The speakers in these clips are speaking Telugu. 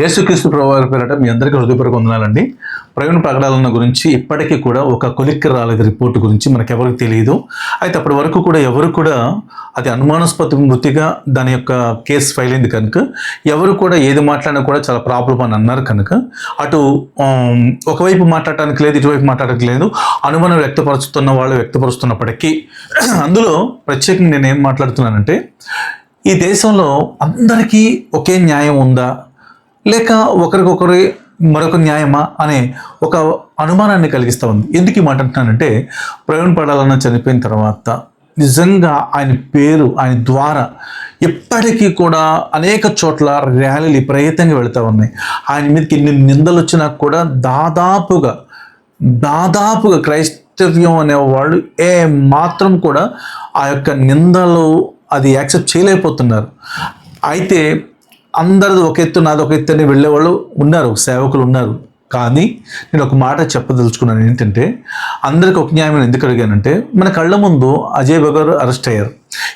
యేసుక్రీస్తు ప్రభువారి పేరట మీ అందరికీ హృదయపూర్వక వందనాలండి. ప్రవీణ ప్రకటనల గురించి ఇప్పటికీ కూడా ఒక కొలిక్కి రాలేదు రిపోర్ట్ గురించి మనకెవరికి తెలియదు. అయితే అప్పటి వరకు కూడా ఎవరు కూడా అది అనుమానాస్పద మృతిగా దాని యొక్క కేసు ఫైల్ అయింది కనుక ఎవరు కూడా ఏది మాట్లాడినా కూడా చాలా ప్రాబ్లం అని అన్నారు కనుక అటు ఒకవైపు మాట్లాడటానికి లేదు ఇటువైపు మాట్లాడటం లేదు అనుమానం వ్యక్తపరుస్తున్న వాళ్ళు వ్యక్తపరుస్తున్నప్పటికీ అందులో ప్రత్యేకంగా నేను ఏం మాట్లాడుతున్నానంటే ఈ దేశంలో అందరికీ ఒకే న్యాయం ఉందా? లేక ఒకరికొకరి మరొక న్యాయమా అనే ఒక అనుమానాన్ని కలిగిస్తూ ఉంది. ఎందుకు ఈ మాట అంటున్నానంటే ప్రవీణ్ పడాలన్న చనిపోయిన తర్వాత నిజంగా ఆయన పేరు ఆయన ద్వారా ఎప్పటికీ కూడా అనేక చోట్ల ర్యాలీలు విపరీతంగా వెళుతూ ఉన్నాయి. ఆయన మీదకి ఎన్ని నిందలు వచ్చినా కూడా దాదాపుగా దాదాపుగా క్రైస్తవ్యం అనేవాళ్ళు ఏ మాత్రం కూడా ఆ యొక్క నిందలు అది యాక్సెప్ట్ చేయలేకపోతున్నారు. అయితే అందరిది ఒక ఎత్తు నాది ఒక ఎత్తు అని వెళ్ళేవాళ్ళు ఉన్నారు సేవకులు ఉన్నారు. కానీ నేను ఒక మాట చెప్పదలుచుకున్నాను ఏంటంటే అందరికి ఒక న్యాయం ఎందుకు అడిగానంటే మన కళ్ళ ముందు అజయ్ బగర్ అరెస్ట్ అయ్యారు.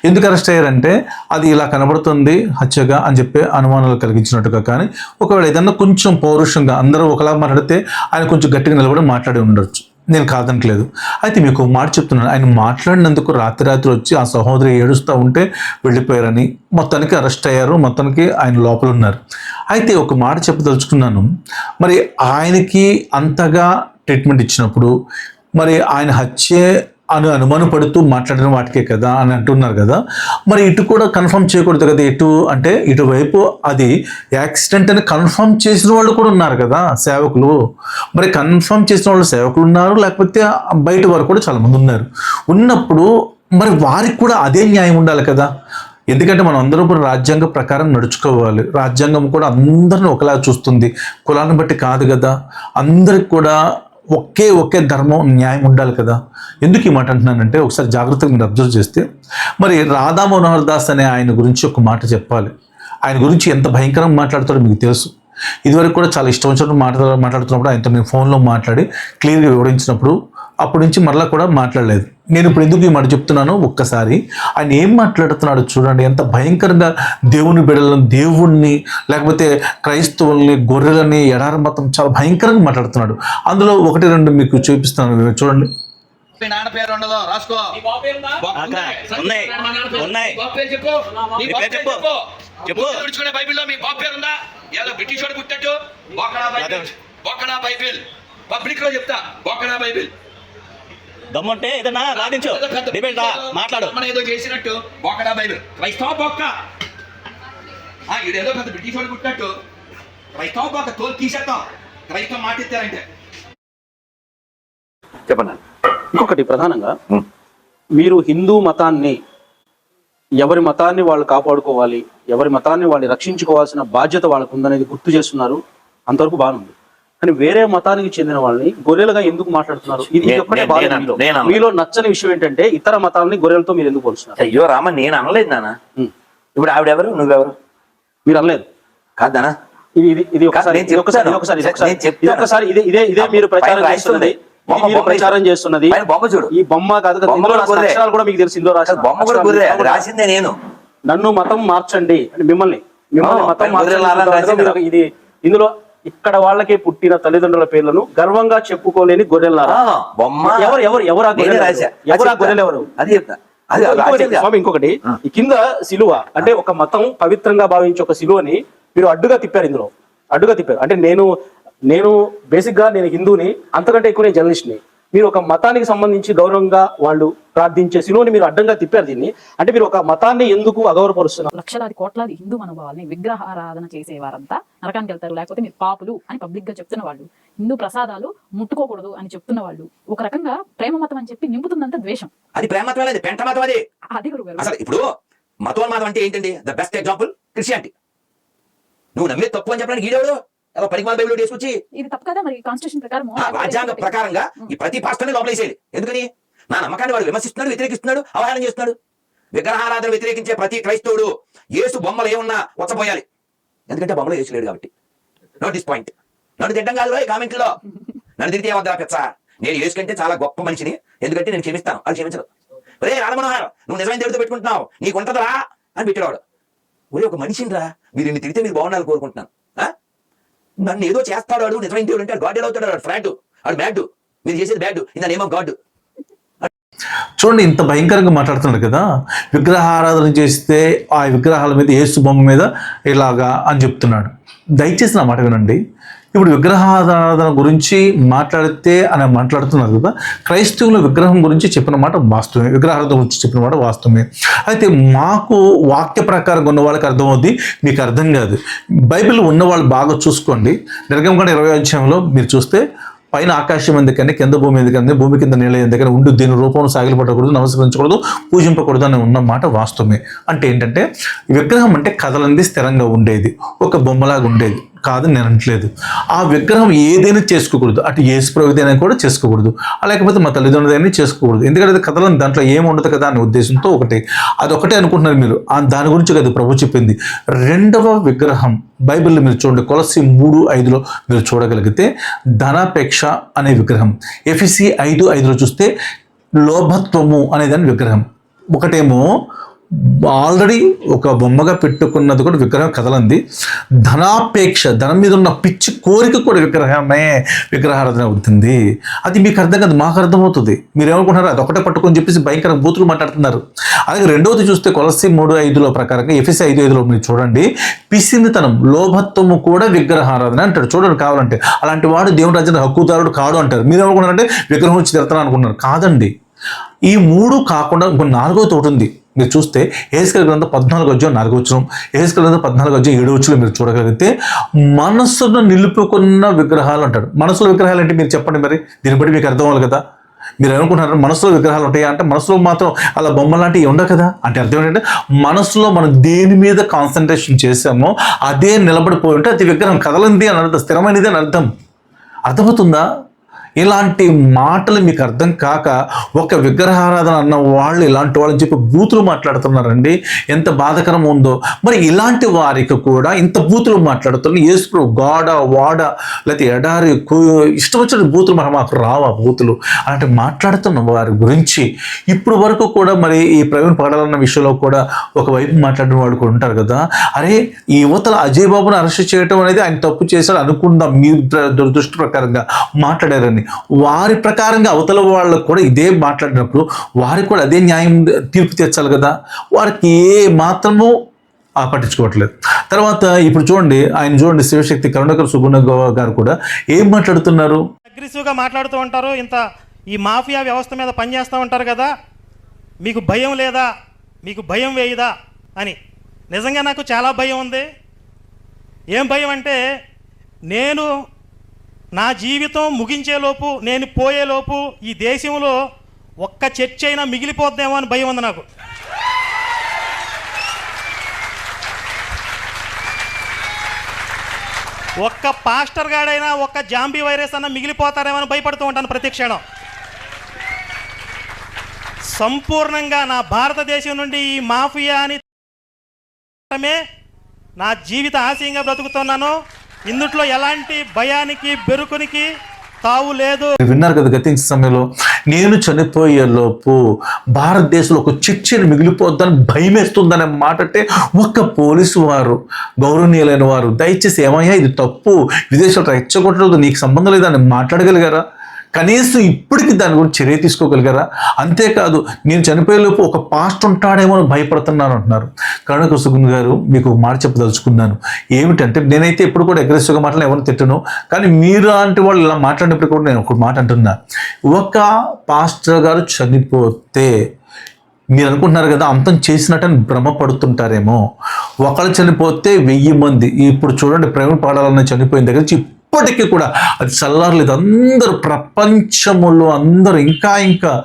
ఎందుకు అరెస్ట్ అయ్యారంటే అది ఇలా కనబడుతుంది హత్యగా అని చెప్పి అనుమానాలు కలిగించినట్టుగా కానీ ఒకవేళ ఏదన్నా కొంచెం పౌరుషంగా అందరూ ఒకలా మాట్లాడితే ఆయన కొంచెం గట్టిగా నిలబడి మాట్లాడి ఉండొచ్చు. నేను కాదనట్లేదు. అయితే మీకు మాట చెప్తున్నాను. ఆయన మాట్లాడినందుకు రాత్రి రాత్రి వచ్చి ఆ సహోదరి ఏడుస్తూ ఉంటే వెళ్ళిపోయారని మొత్తానికి అరెస్ట్ అయ్యారు. మొత్తానికి ఆయన లోపల ఉన్నారు. అయితే ఒక మాట చెప్పదలుచుకున్నాను. మరి ఆయనకి అంతగా ట్రీట్మెంట్ ఇచ్చినప్పుడు మరి ఆయన హత్యే అని అనుమానం పడుతూ మాట్లాడిన వాటికే కదా అని అంటున్నారు కదా. మరి ఇటు కూడా కన్ఫర్మ్ చేయకూడదు కదా ఇటు అంటే ఇటువైపు అది యాక్సిడెంట్ అని కన్ఫర్మ్ చేసిన వాళ్ళు కూడా ఉన్నారు కదా సేవకులు. మరి కన్ఫర్మ్ చేసిన వాళ్ళు సేవకులు ఉన్నారు లేకపోతే బయట వారు కూడా చాలామంది ఉన్నారు. ఉన్నప్పుడు మరి వారికి కూడా అదే న్యాయం ఉండాలి కదా. ఎందుకంటే మనం అందరూ కూడా రాజ్యాంగ ప్రకారం నడుచుకోవాలి. రాజ్యాంగం కూడా అందరిని ఒకలా చూస్తుంది. కులాన్ని బట్టి కాదు కదా. అందరికి కూడా ఒకే ఒకే ధర్మం న్యాయం ఉండాలి కదా. ఎందుకు ఈ మాట అంటున్నానంటే ఒకసారి జాగ్రత్తగా మీరు అబ్జర్వ్ చేస్తే మరి రాధా మనోహర్ దాస్ అనే ఆయన గురించి ఒక మాట చెప్పాలి. ఆయన గురించి ఎంత భయంకరంగా మాట్లాడతాడో మీకు తెలుసు. ఇదివరకు కూడా చాలా ఇష్టం వచ్చినప్పుడు మాట్లాడ మాట్లాడుతున్నప్పుడు ఆయనతో నేను ఫోన్లో మాట్లాడి క్లియర్గా వివరించినప్పుడు అప్పటి నుంచి మరలా కూడా మాట్లాడలేదు. నేను ఇప్పుడు ఎందుకు ఈ మాట చెప్తున్నానో ఒక్కసారి. ఆయన ఏం మాట్లాడుతున్నాడు చూడండి. ఎంత భయంకరంగా దేవుని బిడలను దేవుణ్ణి లేకపోతే క్రైస్తవుల్ని గొర్రెలని ఎడారి మతం చాలా భయంకరంగా మాట్లాడుతున్నాడు. అందులో ఒకటి రెండు మీకు చూపిస్తాను. చూడండి. మీ నాన్న పేరు ఉండదు. రాసుకో. ఉన్నాయి. ఉన్నాయి. చెప్పు. చెప్పు. చెప్పు. బైబిల్లో మీ బాబు పేరు ఉందా? ఏదో బ్రిటిష్ వాడు బైబిల్. పబ్లిక్లో చెప్తా. బొక్కడా బైబిల్. దమ్ముంటే ఏదన్నా పెద్ద డిబేట్ రా మాట్లాడు. మనం ఏదో చేసినట్టు. బొక్కడా బైబిల్. క్రైస్తవ బొక్క. ఈడేదో పెద్ద బ్రిటిష్ వాడు పుట్టినట్టు. క్రైస్తవ బొక్క తోలు తీసేద్దాం క్రైస్తవ మాట ఇస్తారంటే చెప్పండి. ఇంకొకటి ప్రధానంగా. మీరు హిందూ మతాన్ని ఎవరి మతాన్ని వాళ్ళు కాపాడుకోవాలి ఎవరి మతాన్ని వాళ్ళు రక్షించుకోవాల్సిన బాధ్యత వాళ్ళకు ఉందనేది గుర్తు చేస్తున్నారు. అంతవరకు బాగుంది. కానీ వేరే మతానికి చెందిన వాళ్ళని గొర్రెలుగా ఎందుకు మాట్లాడుతున్నారు? ఇది ఒక్కటే బాధ నేను మీలో. నేను నచ్చని విషయం ఏంటంటే ఇతర మతాలని గొర్రెలతో మీరు ఎందుకు పోలుస్తున్నారు అయ్యో రామ నేను అనలేదు నాన్న. ఉం. ఇప్పుడు ఆవిడెవరు? నువ్వెవరు? మీరు అనలేదు. కాదనా ఇది ఇది ఒకసారి నేను ఇది ఒకసారి ఇది. ఒకసారి ఇది నేను. ఇది మీరు ప్రచారం చేస్తున్నది. మీరు ప్రచారం చేస్తున్నది. బొమ్మ చూడు. ఈ బొమ్మ కాదు. అక్షరాలు కూడా మీకు తెలుసు. ఇందులో రాసిన అసలు బొమ్మ కూడా రాసిందే నేను. నన్ను మతం మార్చండి. మిమ్మల్ని మిమ్మల్ని మతం మార్చండి. ఇది ఇందులో ఇక్కడ వాళ్ళకే పుట్టిన తల్లిదండ్రుల పేర్లను గర్వంగా చెప్పుకోలేని బొమ్మ. ఎవరు ఎవరు ఎవరు ఆ నేనే గొర్రెలు ఎవరు ఆ గొర్రెలు ఎవరు అది చెప్తా. ఇంకొకటి. స్వామి కింద సిలువ అంటే ఒక మతం పవిత్రంగా భావించే ఒక సిలువని మీరు అడ్డుగా తిప్పారు ఇందులో. అడ్డుగా తిప్పారు. అంటే నేను నేను బేసిక్గా నేను హిందూని అంతకంటే ఎక్కువ నేను జర్నలిస్ట్ని. మీరు ఒక మతానికి సంబంధించి గౌరవంగా వాళ్ళు ప్రార్థించే సిలువని మీరు అడ్డంగా తిప్పారు దీన్ని. అంటే మీరు ఒక మతాన్ని ఎందుకు అగౌరవపరుస్తున్నారు? లక్షలాది కోట్లాది హిందూ మనోభావాల్ని విగ్రహారాధన చేసేవారంతా నరకానికి వెళ్తారు. లేకపోతే మీరు పాపులు అని పబ్లిక్గా చెప్తున్న వాళ్ళు హిందూ ప్రసాదాలు ముట్టుకోకూడదు అని చెప్తున్న వాళ్ళు ఒక రకంగా ప్రేమ మతం అని చెప్పి నింపుతుందంతా ద్వేషం. అది ప్రేమత్వం అది పెంట మతం అది. అది గురువు గారు. అసలు ఇప్పుడు మతోన్మాదం అంటే ఏంటండి? The best example Christianity. నువ్వు నమ్మే తప్పు అని చెప్పడానికి ఈడేవాడు? ఏదో పనికి బైబిల్ తీసుకొచ్చి ఇది తప్పు కదా మరి కాన్స్టిట్యూషన్ ప్రకారం రాజ్యాంగ ప్రకారంగా ఈ ప్రతి పాస్టర్ని లోపలేసేది ఎందుకని? నా నమ్మకాన్ని వాడు విమర్శిస్తున్నాడు వ్యతిరేకిస్తున్నాడు అవహేళన చేస్తున్నాడు. విగ్రహారాధన వ్యతిరేకించే ప్రతి క్రైస్తవుడు యేసు బొమ్మలు ఏమున్నా వచ్చపోయాలి ఎందుకంటే బొమ్మలో యేసు లేడు కాబట్టి. నోట్ దిస్ పాయింట్ నన్ను తిట్టం కాదు కామెంట్లో నన్ను తిరిగితే వద్దా పెచ్చ? నేను యేసు కంటే చాలా గొప్ప మనిషిని. ఎందుకంటే నేను క్షమిస్తాను. అది క్షమించదు ఒరే రాధమనోహర్ నువ్వు నిజమైన దేవుడితో పెట్టుకుంటున్నావు. నీకు ఉంటదరా అని పెట్టేవాడు. ఒరే ఒక మనిషిని రా మీరు ఇన్ని తిడితే మీరు బాగుండాలని కోరుకుంటున్నాను? నన్ను ఏదో చేస్తాడు వాడు నిజమైన దేవుడు అంటే గాడ్ అవుతాడు? వాడు ఫ్రాడ్. వాడు బ్యాడ్ మీరు చేసేది bad in the name of God చూడండి ఇంత భయంకరంగా మాట్లాడుతున్నాడు కదా. విగ్రహారాధన చేస్తే ఆ విగ్రహాల మీద ఏసు బొమ్మ మీద ఇలాగా అని చెప్తున్నాడు. దయచేసి నా మాట వినండి. ఇప్పుడు విగ్రహారాధన గురించి మాట్లాడితే అని మాట్లాడుతున్నారు కదా క్రైస్తవుల విగ్రహం గురించి చెప్పిన మాట వాస్తవమే. విగ్రహారాధన గురించి చెప్పిన మాట వాస్తవమే. అయితే మాకు వాక్య ప్రకారం ఉన్న వాళ్ళకి అర్థమవుద్ది? మీకు అర్థం కాదు. బైబిల్ ఉన్న వాళ్ళు బాగా చూసుకోండి. నిర్గమకాండ ఇరవై అధ్యాయంలో మీరు చూస్తే పైన ఆకాశం ఎందుకని కింద భూమి ఎందుకని భూమి కింద నీళ్ళ ఎందుకని ఉండు దీని రూపంలో సాగిలపడకూడదు నమస్కరించకూడదు పూజింపకూడదు అని ఉన్న మాట వాస్తవమే. అంటే ఏంటంటే విగ్రహం అంటే కదలంది స్థిరంగా ఉండేది. ఒక బొమ్మలాగా ఉండేది. కాదు నేను అనట్లేదు. ఆ విగ్రహం ఏదైనా చేసుకోకూడదు. అటు ఏసు ప్రవృత్తి కూడా చేసుకోకూడదు. లేకపోతే మా తల్లిదండ్రులైనా చేసుకోకూడదు. ఎందుకంటే అది కథలను దాంట్లో ఏముండదు కదా అనే ఉద్దేశంతో ఒకటి. అది ఒకటే అనుకుంటున్నారు మీరు. దాని గురించి కదా ప్రభు చెప్పింది. రెండవ విగ్రహం బైబిల్లో మీరు చూడండి కొలసి మూడు ఐదులో మీరు చూడగలిగితే ధనాపేక్ష అనే విగ్రహం. ఎఫ్సి ఐదు ఐదులో చూస్తే లోభత్వము అనేదాని విగ్రహం. ఒకటేమో ఆల్రెడీ ఒక బొమ్మగా పెట్టుకున్నది కూడా విగ్రహం కదలంది. ధనాపేక్ష ధనం మీద ఉన్న పిచ్చి కోరిక కూడా విగ్రహమే విగ్రహారాధన అవుతుంది. అది మీకు అర్థం కాదు మాకు అర్థమవుతుంది. మీరు ఏమనుకుంటున్నారు అది ఒకటే పట్టుకొని చెప్పేసి భయంకర బూతులు మాట్లాడుతున్నారు. అలాగే రెండవది చూస్తే కొలసి మూడు ఐదులో ప్రకారంగా ఎఫ్ఎస్ ఐదు ఐదులో మీరు చూడండి. పిసినితనం లోభత్వము కూడా విగ్రహారాధన అంటాడు చూడండి కావాలంటే. అలాంటి వాడు దేవుని రాజ్యానికి హక్కుదారుడు కాడు అంటారు. మీరు ఏమనుకున్నారంటే విగ్రహం వచ్చి తిడతాను అనుకున్నారు కాదండి. ఈ మూడు కాకుండా ఇంకో నాలుగో తోటి ఉంది మీరు చూస్తే ఏసుకల గ్రంథం పద్నాలుగు అధ్యాయం నాలుగు వచ్చిన ఏసుకల గ్రంథం పద్నాలుగు అధ్యాయం ఏడు వచ్చిన మీరు చూడగలిగితే మనస్సును నిలుపుకున్న విగ్రహాలు అంటాడు మనసులో విగ్రహాలు అంటే మీరు చెప్పండి మరి? దీన్ని బట్టి మీకు అర్థం అవ్వాలి కదా. మీరు అనుకుంటున్నారు మనసులో విగ్రహాలు ఉంటాయా అంటే మనసులో మాత్రం అలా బొమ్మ లాంటివి ఉండవు కదా? అంటే అర్థం ఏంటంటే మనసులో మనం దేని మీద కాన్సన్ట్రేషన్ చేసామో అదే నిలబడిపోయి ఉంటే అది విగ్రహం కదలంది అని అర్థం స్థిరమైనది అని అర్థం. అర్థమవుతుందా? ఇలాంటి మాటలు మీకు అర్థం కాక ఒక విగ్రహారాధన అన్న వాళ్ళు ఇలాంటి వాళ్ళని చెప్పి బూతులు మాట్లాడుతున్నారండి. ఎంత బాధకరం ఉందో. మరి ఇలాంటి వారికి కూడా ఇంత బూతులు మాట్లాడుతున్నారు యేసు గాడ వాడ లేకపోతే ఎడారి ఇష్టం వచ్చిన బూతులు మరి మాకు రావా బూతులు? అలాంటి మాట్లాడుతున్న వారి గురించి ఇప్పుడు వరకు కూడా మరి ఈ ప్రవీణ్ పగడాలన్న విషయంలో కూడా ఒకవైపు మాట్లాడిన వాళ్ళు కూడా ఉంటారు కదా. అరే ఈ యువతల అజయ్ బాబును అరెస్ట్ చేయడం అనేది ఆయన తప్పు చేశాడు అనుకుందాం మీ దురదృష్టి ప్రకారంగా మాట్లాడారని. వారి ప్రకారంగా అవతల వాళ్ళకు కూడా ఇదే మాట్లాడినప్పుడు వారికి కూడా అదే న్యాయం తీర్పు తీర్చాలి కదా. వారికి ఏ మాత్రము ఆ పట్టించుకోవట్లేదు తర్వాత ఇప్పుడు చూడండి ఆయన చూడండి శివశక్తి కరుణాకర్ సుగుణ గారు కూడా ఏం మాట్లాడుతున్నారు? అగ్రెసివ్గా మాట్లాడుతూ ఉంటారు ఇంత ఈ మాఫియా వ్యవస్థ మీద పనిచేస్తూ ఉంటారు కదా. మీకు భయం లేదా? మీకు భయం వేయదా? అని. నిజంగా నాకు చాలా భయం ఉంది. ఏం భయం అంటే నేను నా జీవితం ముగించేలోపు నేను పోయేలోపు ఈ దేశంలో ఒక్క చర్చ అయినా మిగిలిపోద్దేమో అని భయం ఉంది నాకు. ఒక్క పాస్టర్ గాడైనా ఒక్క జాంబీ వైరస్ అన్న మిగిలిపోతారేమో అని భయపడుతూ ఉంటాను ప్రతి క్షణం. సంపూర్ణంగా నా భారతదేశం నుండి ఈ మాఫియా అని నా జీవిత ఆశయంగా బ్రతుకుతున్నాను. ఇందుట్లో ఎలాంటి భయానికి బెరుకునికి తావు లేదు. విన్నారు కదా గతించిన సమయంలో నేను చనిపోయే లోపు భారతదేశంలో ఒక చర్చని మిగిలిపోద్దని భయమేస్తుందనే మాట అంటే ఒక్క పోలీసు వారు గౌరవనీయులైన వారు దయచేసి ఏమయ్యా ఇది తప్పు విదేశాలు రెచ్చగొట్టలేదు నీకు సంబంధం లేదని మాట్లాడగలిగారా? కనీసం ఇప్పటికి దాని గురించి చర్య తీసుకోగలిగారా? అంతేకాదు నేను చనిపోయేలోపు ఒక పాస్ట్ ఉంటాడేమో అని భయపడుతున్నాను అంటున్నారు. కరుణక సుగుణ్ గారు మీకు మాట చెప్పదలుచుకున్నాను. ఏమిటంటే నేనైతే ఎప్పుడు కూడా అగ్రెసివ్గా మాట్లాడిన ఎవరిని తిట్టను కానీ మీరు అంటే వాళ్ళు ఇలా మాట్లాడినప్పుడు కూడా నేను ఒక మాట అంటున్నా. ఒక పాస్టర్ గారు చనిపోతే మీరు అనుకుంటున్నారు కదా అంతం చేసినట్టని భ్రమపడుతుంటారేమో. ఒకళ్ళు చనిపోతే వెయ్యి మంది. ఇప్పుడు చూడండి ప్రేమ పాడాలన్న చనిపోయిన దగ్గర నుంచి ఇప్పటికీ కూడా అది చల్లారలేదు. అందరూ ప్రపంచములో అందరూ ఇంకా ఇంకా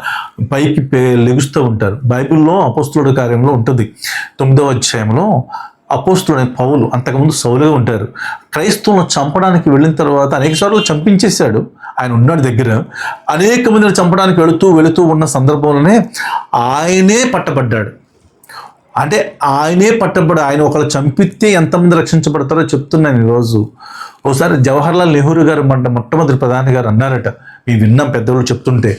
పైకి పే- లెగుస్తూ ఉంటారు. బైబిల్లో అపోస్తుడు కార్యంలో ఉంటుంది. తొమ్మిదవ అధ్యాయంలో అపోస్తుడైన పౌలు అంతకుముందు సౌలుగా ఉంటారు. క్రైస్తవులను చంపడానికి వెళ్ళిన తర్వాత అనేక సార్లు చంపించేశాడు. ఆయన ఉన్నాడు దగ్గర. అనేక మందిని చంపడానికి వెళుతూ వెళుతూ ఉన్న సందర్భంలోనే ఆయనే పట్టబడ్డాడు. అంటే ఆయనే పట్టబడి ఆయన ఒకళ్ళు చంపితే ఎంతమంది రక్షించబడతారో చెప్తున్నాను ఈరోజు. ఒకసారి జవహర్లాల్ నెహ్రూ గారు మన మొట్టమొదటి ప్రధాని గారు అన్నారట మీ విన్నాం పెద్దవాళ్ళు చెప్తుంటే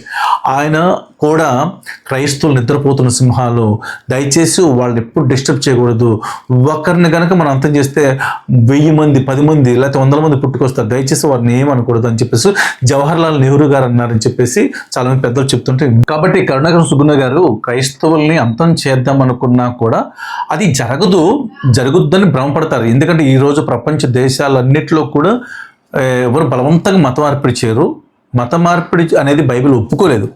ఆయన కూడా క్రైస్తవులు నిద్రపోతున్న సింహాలు. దయచేసి వాళ్ళని ఎప్పుడు డిస్టర్బ్ చేయకూడదు. ఒకరిని కనుక మనం అంతం చేస్తే వెయ్యి మంది పది మంది లేకపోతే వందల మంది పుట్టుకొస్తారు. దయచేసి వారిని ఏమనకూడదు అని చెప్పేసి జవహర్ లాల్ నెహ్రూ గారు అన్నారని చెప్పేసి చాలా మంది పెద్దలు చెప్తుంటే కాబట్టి కరుణాకర్ సుగుణ గారు క్రైస్తవుల్ని అంతం చేద్దాం అనుకున్నా కూడా అది జరగదు జరుగుద్దని భ్రమపడతారు. ఎందుకంటే ఈరోజు ప్రపంచ దేశాలన్నిటిలో కూడా ఎవరు బలవంతంగా మతం మార్పిడి చేయరు. మత మార్పిడి అనేది బైబిల్ ఒప్పుకోలేదు.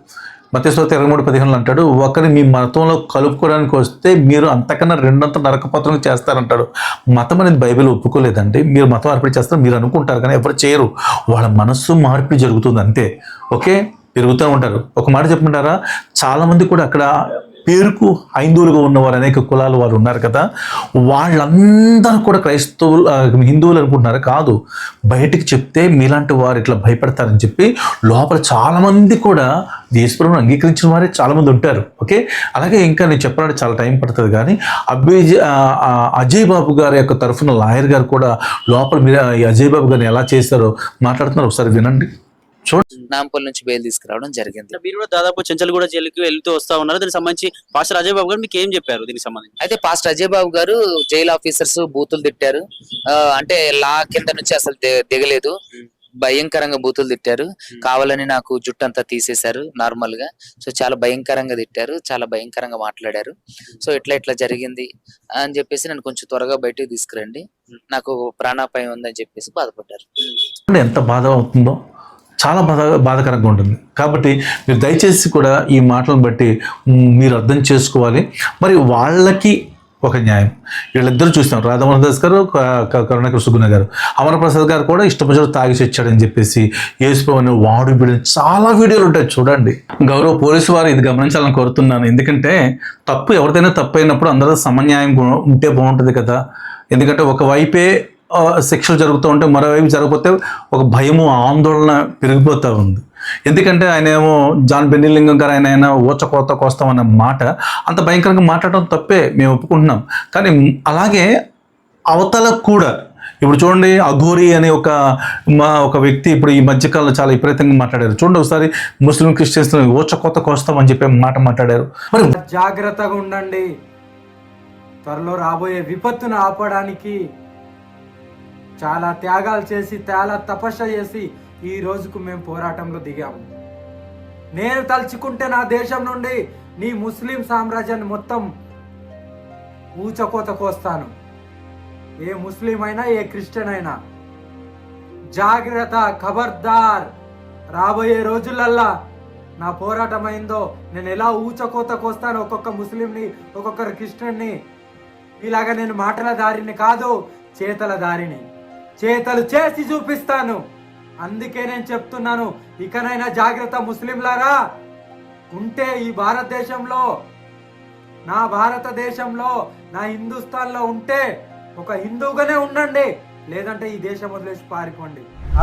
మతేశ్వర ఇరవై మూడు పదిహేనులు అంటాడు ఒకరిని మీ మతంలో కలుపుకోవడానికి వస్తే మీరు అంతకన్నా రెండంత నరకపత్రం చేస్తారంటాడు. మతం అనేది బైబిల్ ఒప్పుకోలేదండి. మీరు మతం మార్పిడి చేస్తారు మీరు అనుకుంటారు కానీ ఎవరు చేయరు. వాళ్ళ మనస్సు మార్పిడి జరుగుతుంది అంతే. ఓకే? పెరుగుతూ ఉంటారు. ఒక మాట చెప్పుకుంటారా? చాలామంది కూడా అక్కడ పేరుకు హైందువులుగా ఉన్నవారు అనేక కులాలు వారు ఉన్నారు కదా. వాళ్ళందరూ కూడా క్రైస్తవులు హిందువులు అనుకుంటున్నారు. కాదు బయటకు చెప్తే మీలాంటి వారు ఇట్లా భయపడతారని చెప్పి లోపల చాలామంది కూడా దేశప్రభుని అంగీకరించిన వారే చాలామంది ఉంటారు. ఓకే? అలాగే ఇంకా నేను చెప్పడానికి చాలా టైం పడుతుంది కానీ అభిజ్ అజయ్ బాబు గారి యొక్క తరఫున లాయర్ గారు కూడా లోపల మీరు అజయ్ బాబు గారిని ఎలా చేశారో మాట్లాడుతున్నారు. ఒకసారి వినండి. నాంపల్లి నుంచి బెయిల్ తీసుకురావడం జరిగింది. మీరు కూడా దాదాపు చెంచల్గూడ జైలుకి వెళ్తూ వస్తా ఉన్నారు. దీనికి సంబంధించి పాస్టర్ అజయ్ బాబు గారు మీకు ఏం చెప్పారు దీనికి సంబంధించి? అయితే పాస్టర్ అజయ్ బాబు గారు జైలు ఆఫీసర్స్ బూతులు తిట్టారు. అంటే లా కింద నుంచి అసలు దిగలేదు. భయంకరంగా బూతులు తిట్టారు. కావాలని నాకు జుట్టు అంతా తీసేశారు నార్మల్గా సో చాలా భయంకరంగా తిట్టారు. చాలా భయంకరంగా మాట్లాడారు. సో ఇట్లా ఇట్లా జరిగింది అని చెప్పేసి నన్ను కొంచెం త్వరగా బయటకు తీసుకురండి. నాకు ప్రాణాపాయం ఉందని చెప్పేసి బాధపడ్డారు. అంటే ఎంత బాధ అవుతుందో చాలా బాధ బాధకరంగా ఉంటుంది. కాబట్టి మీరు దయచేసి కూడా ఈ మాటలను బట్టి మీరు అర్థం చేసుకోవాలి. మరి వాళ్ళకి ఒక న్యాయం. వీళ్ళిద్దరూ చూసినాం. రాధామోహన్ దాస్ గారు క- కరుణాకర్ సుగుణ గారు. అమరప్రసాద్ గారు కూడా ఇష్టపడి తాగేసి వచ్చాడని చెప్పేసి యేసుప్రభు వాడు బిడ్డ చాలా వీడియోలు ఉంటాయి చూడండి. గౌరవ పోలీసు వారు ఇది గమనించాలని కోరుతున్నాను. ఎందుకంటే తప్పు ఎవరిదైనా తప్పు అయినప్పుడు అందరూ సమన్యాయం ఉంటే బాగుంటుంది కదా. ఎందుకంటే ఒక వైపే శిక్షలు జరుగుతూ ఉంటే మరోవైపు జరగకపోతే ఒక భయము ఆందోళన పెరిగిపోతూ ఉంది. ఎందుకంటే ఆయన ఏమో జాన్ బెన్నిలింగం గారు ఆయన ఆయన ఊచకోత కోస్తాం అన్న మాట అంత భయంకరంగా మాట్లాడడం తప్పే మేము ఒప్పుకుంటున్నాం. కానీ అలాగే అవతల కూడా ఇప్పుడు చూడండి అఘోరి అనే ఒక మా ఒక వ్యక్తి ఇప్పుడు ఈ మధ్యకాలంలో చాలా విపరీతంగా మాట్లాడారు. చూడండి ఒకసారి ముస్లిం క్రిస్టియన్స్ ఊచ కొత్త కోస్తాం అని చెప్పి మాట మాట్లాడారు. మరి జాగ్రత్తగా ఉండండి. త్వరలో రాబోయే విపత్తును ఆపడానికి చాలా త్యాగాలు చేసి చాలా తపస్సు చేసి ఈ రోజుకు మేము పోరాటంలో దిగాము. నేను తలుచుకుంటే నా దేశం నుండి నీ ముస్లిం సామ్రాజ్యాన్ని మొత్తం ఊచకోత కోస్తాను ఏ ముస్లిం అయినా ఏ క్రిస్టియన్ అయినా జాగ్రత్త ఖబర్దార్. రాబోయే రోజులల్లా నా పోరాటం అయిందో నేను ఎలా ఊచకోత కోస్తాను ఒక్కొక్క ముస్లింని ఒక్కొక్కరు క్రిస్టియన్ని? ఇలాగ నేను మాటల దారిని కాదు చేతల దారిని. చేతలు చేసి చూపిస్తాను. అందుకే నేను చెప్తున్నాను ఇకనైనా జాగ్రత్త ముస్లింలారా. ఉంటే ఈ భారతదేశంలో నా భారతదేశంలో నా హిందుస్థాన్లో ఉంటే ఒక హిందువుగానే ఉండండి. లేదంటే ఈ దేశం వదిలేసి పారిపోండి.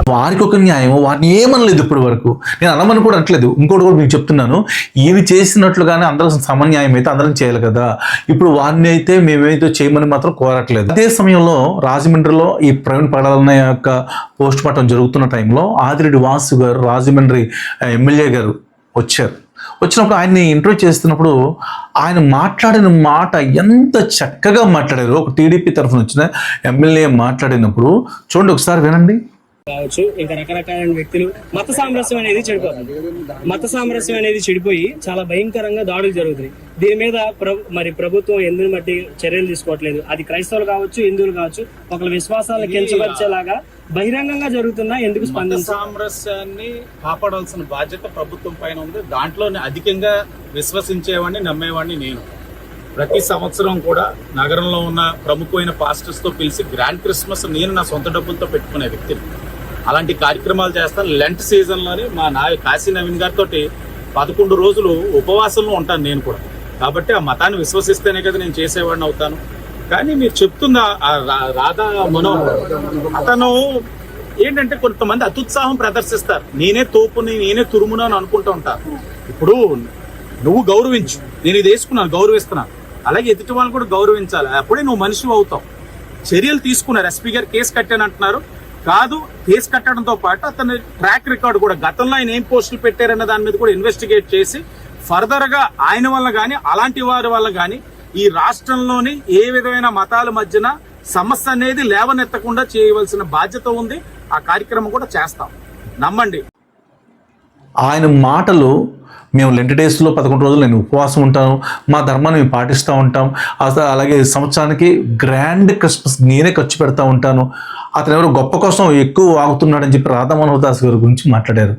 వారికి ఒక న్యాయం వారిని ఏమనలేదు ఇప్పటి వరకు. నేను అనమని కూడా అనట్లేదు. ఇంకోటి కూడా మీకు చెప్తున్నాను. ఈయన చేసినట్లుగానే అందరం సమన్యాయం అయితే అందరం చేయాలి కదా. ఇప్పుడు వారిని అయితే మేమేదో చేయమని మాత్రం కోరట్లేదు. అదే సమయంలో రాజమండ్రిలో ఈ ప్రవీణ్ పడాలన్న యొక్క పోస్ట్ మార్టం జరుగుతున్న టైంలో ఆదిరెడ్డి వాసు గారు రాజమండ్రి ఎమ్మెల్యే గారు వచ్చారు. వచ్చినప్పుడు ఆయన్ని ఇంటర్వ్యూ చేస్తున్నప్పుడు ఆయన మాట్లాడిన మాట ఎంత చక్కగా మాట్లాడారు. ఒక టీడీపీ తరఫున వచ్చిన ఎమ్మెల్యే మాట్లాడినప్పుడు చూడండి ఒకసారి వినండి. కావచ్చు. ఇంకా రకరకాలైన వ్యక్తులు మత సామరస్యం అనేది చెడిపోతుంది. మత సామరస్యం అనేది చెడిపోయి చాలా భయంకరంగా దాడులు జరుగుతున్నాయి. దీని మీద మరి ప్రభుత్వం ఎందుని బట్టి చర్యలు తీసుకోవట్లేదు. అది క్రైస్తవులు కావచ్చు హిందువులు కావచ్చు ఒకళ్ళ విశ్వాసాలను కించపరిచేలాగా బహిరంగంగా జరుగుతున్నా ఎందుకు స్పందించాలి సామరస్యాన్ని కాపాడాల్సిన బాధ్యత ప్రభుత్వం పైన ఉంది. దాంట్లోనే అధికంగా విశ్వసించేవాడిని నమ్మేవాడిని నేను. ప్రతి సంవత్సరం కూడా నగరంలో ఉన్న ప్రముఖమైన పాస్టర్స్తో పిలిచి గ్రాండ్ క్రిస్మస్ నేను నా సొంత డబ్బులతో పెట్టుకునే వ్యక్తిని. అలాంటి కార్యక్రమాలు చేస్తాను. లెంట్ సీజన్లోని మా నా కాశీ నవీన్ గారితో పదకొండు రోజులు ఉపవాసంలో ఉంటాను నేను కూడా. కాబట్టి ఆ మతాన్ని విశ్వసిస్తేనే కదా నేను చేసేవాడిని అవుతాను. కానీ మీరు చెప్తున్న ఆ రా- రాధా మనో అతను ఏంటంటే కొంతమంది అత్యుత్సాహం ప్రదర్శిస్తారు. నేనే తోపుని నేనే తురుమును అని అనుకుంటూ ఉంటారు. ఇప్పుడు నువ్వు గౌరవించు. నేను ఇది వేసుకున్నాను గౌరవిస్తున్నాను. అలాగే ఎదుటి వాళ్ళని కూడా గౌరవించాలి. అప్పుడే నువ్వు మనిషి అవుతావు. చర్యలు తీసుకున్నారు. ఎస్పీ గారు కేసు కట్టానంటున్నారు కాదు కేసు కట్టడంతో పాటు అతని ట్రాక్ రికార్డు కూడా గతంలో ఆయన ఏం పోస్టులు పెట్టారన్న దాని మీద కూడా ఇన్వెస్టిగేట్ చేసి ఫర్దర్గా ఆయన వల్ల కానీ అలాంటి వారి వల్ల కానీ ఈ రాష్ట్రంలోని ఏ విధమైన మతాల మధ్యన సమస్య అనేది లేవనెత్తకుండా చేయవలసిన బాధ్యత ఉంది. ఆ కార్యక్రమం కూడా చేస్తాం. నమ్మండి. ఆయన మాటలు మేము లెంట్ డేస్లో పదకొండు రోజులు నేను ఉపవాసం ఉంటాను మా ధర్మాన్ని మేము పాటిస్తూ ఉంటాం అలాగే సంవత్సరానికి గ్రాండ్ క్రిస్మస్ నేనే ఖర్చు పెడతా ఉంటాను. అతను ఎవరు గొప్ప కోసం ఎక్కువ వాగుతున్నాడని చెప్పి రాధా మనోహర్ దాస్ గారి గురించి మాట్లాడారు.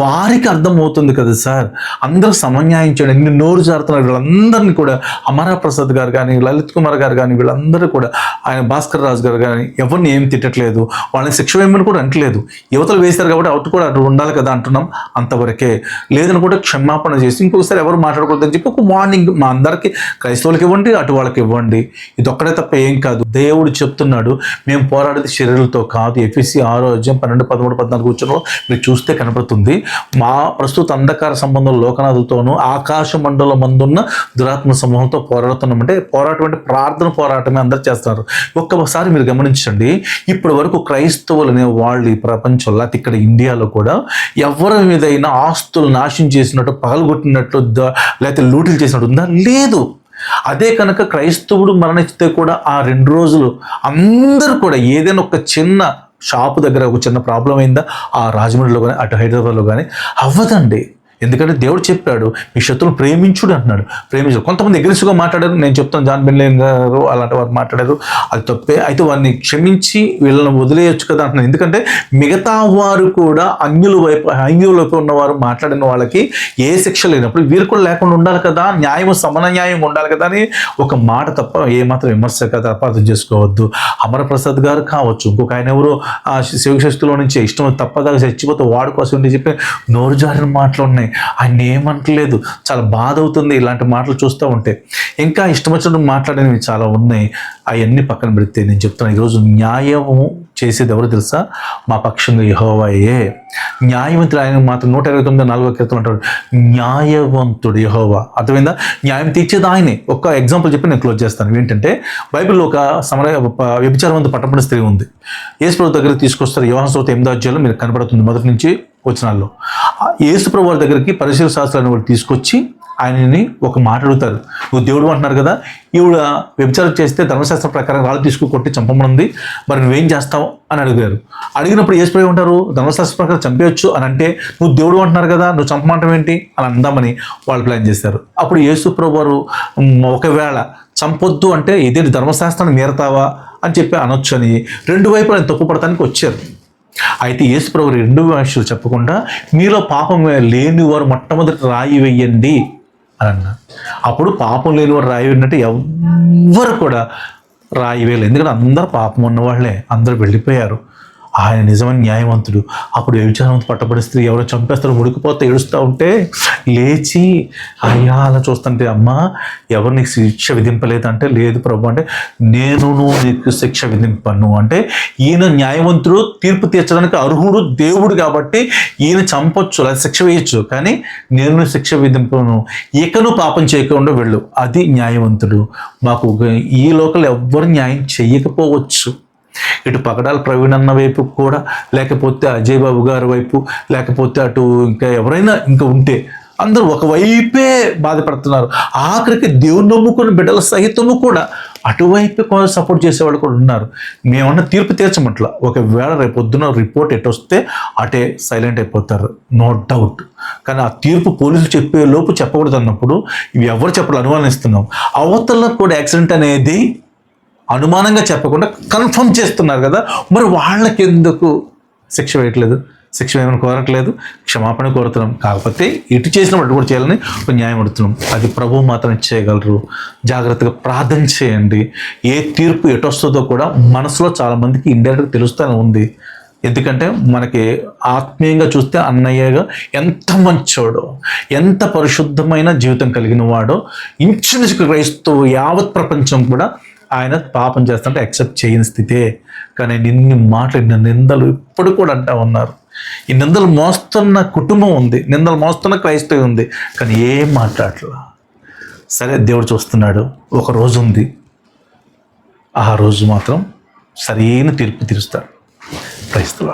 వారికి అర్థమవుతుంది కదా సార్ అందరూ సమన్యాయం చేయడం ఎన్ని నోరు జారుతున్నారు వీళ్ళందరినీ కూడా అమరా ప్రసాద్ గారు కానీ లలిత్ కుమార్ గారు కానీ వీళ్ళందరూ కూడా ఆయన భాస్కర్ రాజు గారు కానీ ఎవరిని ఏం తిట్టట్లేదు వాళ్ళని శిక్ష వేయమని కూడా అంటలేదు. యువతలు వేశారు కాబట్టి అవుట్ కూడా అటు ఉండాలి కదా అంటున్నాం అంతవరకే. లేదని కూడా క్షమాపణ చేసి ఇంకొకసారి ఎవరు మాట్లాడకూడదని చెప్పి ఒక మార్నింగ్ మా అందరికీ క్రైస్తవులకి ఇవ్వండి అటు వాళ్ళకి ఇవ్వండి. ఇది ఒక్కడే తప్ప ఏం కాదు. దేవుడు చెప్తున్నాడు మేము పోరాడేది శరీరాలతో కాదు. ఎఫ్ఎస్సి ఆరో అధ్యాయం పన్నెండు పదమూడు పద్నాలుగు కూర్చొని మీరు చూస్తే కనపడుతుంది. మా ప్రస్తుత అంధకార సంబంధం లోకనాథులతోనూ ఆకాశ మండలం మందున్న దురాత్మ సమూహంతో పోరాడుతున్నామంటే పోరాటం అంటే ప్రార్థన పోరాటమే అందరు చేస్తున్నారు. ఒక్కసారి మీరు గమనించండి ఇప్పటి వరకు క్రైస్తవులు అనే వాళ్ళు ఈ ప్రపంచంలో ఇక్కడ ఇండియాలో కూడా ఎవరి మీదైనా ఆస్తులు నాశనం చేసినట్టు పగలగొట్టినట్లు లేకపోతే లూటులు చేసినట్టు ఉందా లేదు. అదే కనుక క్రైస్తవుడు మరణిస్తే కూడా ఆ రెండు రోజులు అందరూ కూడా ఏదైనా ఒక చిన్న షాపు దగ్గర ఒక చిన్న ప్రాబ్లం అయిందా? ఆ రాజమండ్రిలో కానీ అటు హైదరాబాద్లో కానీ అవ్వదండి. ఎందుకంటే దేవుడు చెప్పాడు మీ శత్రువులు ప్రేమించుడు అంటున్నాడు. ప్రేమించు కొంతమంది ఎగ్రెసివ్గా మాట్లాడారు నేను చెప్తాను జాన్ బెన్లేన్ గారు అలాంటి వారు మాట్లాడారు అది తప్పే అయితే వారిని క్షమించి వీళ్ళని వదిలేయచ్చు కదా అంటున్నాను ఎందుకంటే మిగతా వారు కూడా అన్యుల వైపు అన్యుల వైపు ఉన్నవారు మాట్లాడిన వాళ్ళకి ఏ శిక్ష లేనప్పుడు వీరు కూడా లేకుండా ఉండాలి కదా న్యాయం సమన్యాయం ఉండాలి కదా అని ఒక మాట తప్ప ఏమాత్రం విమర్శ కదా అపార్థం చేసుకోవద్దు. అమరప్రసాద్ గారు కావచ్చు ఇంకొక ఆయన ఎవరు ఆ శివశక్తిలో నుంచి ఇష్టం తప్పదాకా చచ్చిపోతే వాడు కోసం చెప్పి నోరు జారిన మాటలు ఉన్నాయి. ఆయన ఏమంటలేదు చాలా బాధ అవుతుంది ఇలాంటి మాటలు చూస్తూ ఉంటే. ఇంకా ఇష్టం వచ్చినట్టు మాట్లాడినవి చాలా ఉన్నాయి. అవన్నీ పక్కన పెడితే నేను చెప్తున్నాను ఈరోజు న్యాయము చేసేది ఎవరు తెలుసా? మా పక్షంగా యహోవాయే. న్యాయవంతుడు ఆయన మాత్రం నూట ఇరవై తొమ్మిది నాలుగో క్రితం అంటాడు న్యాయవంతుడు యహోవా. అర్థమైందా? న్యాయం తీర్చేది ఆయనే. ఒక్క ఎగ్జాంపుల్ చెప్పి నేను క్లోజ్ చేస్తాను. ఏంటంటే బైబిల్లో ఒక సమర వ్యభిచారవంతు పట్టబడిన స్త్రీ ఉంది. యేసుప్రభు దగ్గర తీసుకొస్తారు యోహన్ సోత ఎనిమిదో అధ్యాయంలో మీరు కనబడుతుంది మొదటి నుంచి వచనాల్లో ఆ యేసుప్రభు వారి దగ్గరికి పరిశీల శాస్త్రాన్ని వాళ్ళు తీసుకొచ్చి ఆయనని ఒక మాట అడుగుతారు. నువ్వు దేవుడు అంటున్నారు కదా ఈవిడ వ్యభిచారం చేస్తే ధర్మశాస్త్రం ప్రకారం రాళ్ళు తీసుకు కొట్టి చంపమనుంది. మరి నువ్వేం చేస్తావు? అని అడిగారు. అడిగినప్పుడు ఏసుప్రభు ఉంటారు ధర్మశాస్త్ర ప్రకారం చంపేయచ్చు అని అంటే నువ్వు దేవుడు అంటున్నారు కదా నువ్వు చంపమంటం ఏంటి? అని అందామని వాళ్ళు ప్లాన్ చేశారు. అప్పుడు యేసు ప్రభువారు ఒకవేళ చంపొద్దు అంటే ఇదేంటి ధర్మశాస్త్రాన్ని మీరతావా అని చెప్పి అనొచ్చు అని రెండు వైపులా ఆయన తప్పుపడటానికి వచ్చారు. అయితే యేసుప్రభు రెండు విషయాలు చెప్పకుండా మీలో పాపం లేని వారు మొట్టమొదటి రాయి వేయండి. అని అన్నా అప్పుడు పాపం లేని వాడు రాయి ఉన్నట్టు ఎవ్వరు కూడా రాయి వేయలేదు. ఎందుకంటే అందరు పాపం ఉన్నవాళ్ళే అందరూ వెళ్ళిపోయారు. ఆయన నిజమైన న్యాయవంతుడు. అప్పుడు వ్యభిచారంతో పట్టబడి స్త్రీ ఎవరో చంపేస్తారో ఉడికిపోతే ఏడుస్తూ ఉంటే లేచి అయ్యా అలా చూస్తుంటే అమ్మ ఎవరు నీకు శిక్ష విధింపలేదంటే లేదు ప్రభు అంటే నేను నీకు శిక్ష విధింపను అంటే ఈయన న్యాయవంతుడు తీర్పు తీర్చడానికి అర్హుడు దేవుడు కాబట్టి ఈయన చంపొచ్చు లేదా శిక్ష వేయచ్చు. కానీ నేను శిక్ష విధింపను. ఇకను పాపం చేయకుండా వెళ్ళు. అది న్యాయవంతుడు. మాకు ఈ లోకల్ ఎవ్వరు న్యాయం చేయకపోవచ్చు. ఇటు పగడాల ప్రవీణ్ అన్న వైపు కూడా లేకపోతే అజయ్ బాబు గారి వైపు లేకపోతే అటు ఇంకా ఎవరైనా ఇంకా ఉంటే అందరూ ఒకవైపే బాధపడుతున్నారు. ఆఖరికి దేవుని నమ్ముకున్న బిడ్డల సహితము కూడా అటువైపే కొంచెం సపోర్ట్ చేసేవాళ్ళు కూడా ఉన్నారు. మేమన్నా తీర్పు తీర్చమట్ల? ఒకవేళ రేపు పొద్దున రిపోర్ట్ ఎటు వస్తే అటే సైలెంట్ అయిపోతారు. No doubt. కానీ ఆ తీర్పు పోలీసులు చెప్పే లోపు చెప్పకూడదు అన్నప్పుడు ఇవి ఎవరు చెప్పాలి అనుమానిస్తున్నాం. అవతల కూడా యాక్సిడెంట్ అనేది అనుమానంగా చెప్పకుండా కన్ఫర్మ్ చేస్తున్నారు కదా. మరి వాళ్ళకి ఎందుకు శిక్ష వేయట్లేదు? శిక్ష ఏమైనా కోరట్లేదు. క్షమాపణ కోరుతున్నాం. కాకపోతే ఇటు చేసిన కూడా చేయాలని న్యాయం అడుగుతున్నాం. అది ప్రభువు మాత్రం చేయగలరు. జాగ్రత్తగా ప్రార్థన చేయండి. ఏ తీర్పు ఎటు వస్తుందో కూడా మనసులో చాలామందికి ఇండైరెక్ట్గా తెలుస్తూనే ఉంది. ఎందుకంటే మనకి ఆత్మీయంగా చూస్తే అన్నయ్యగా ఎంత మంచోడో ఎంత పరిశుద్ధమైన జీవితం కలిగిన వాడో ఇంచుమించు క్రైస్తవు యావత్ ప్రపంచం కూడా ఆయన పాపం చేస్తుంటే యాక్సెప్ట్ చేయని స్థితే కానీ నిన్ను మాటలు ఇన్ని నిందలు ఇప్పుడు కూడా అంటా ఉన్నారు. ఈ నిందలు మోస్తున్న కుటుంబం ఉంది నిందలు మోస్తున్న క్రైస్తవి ఉంది కానీ ఏం మాట్లాడలా. సరే దేవుడు చూస్తున్నాడు ఒక రోజు ఉంది. ఆ రోజు మాత్రం సరైన తీర్పు తీరుస్తాడు క్రైస్తవ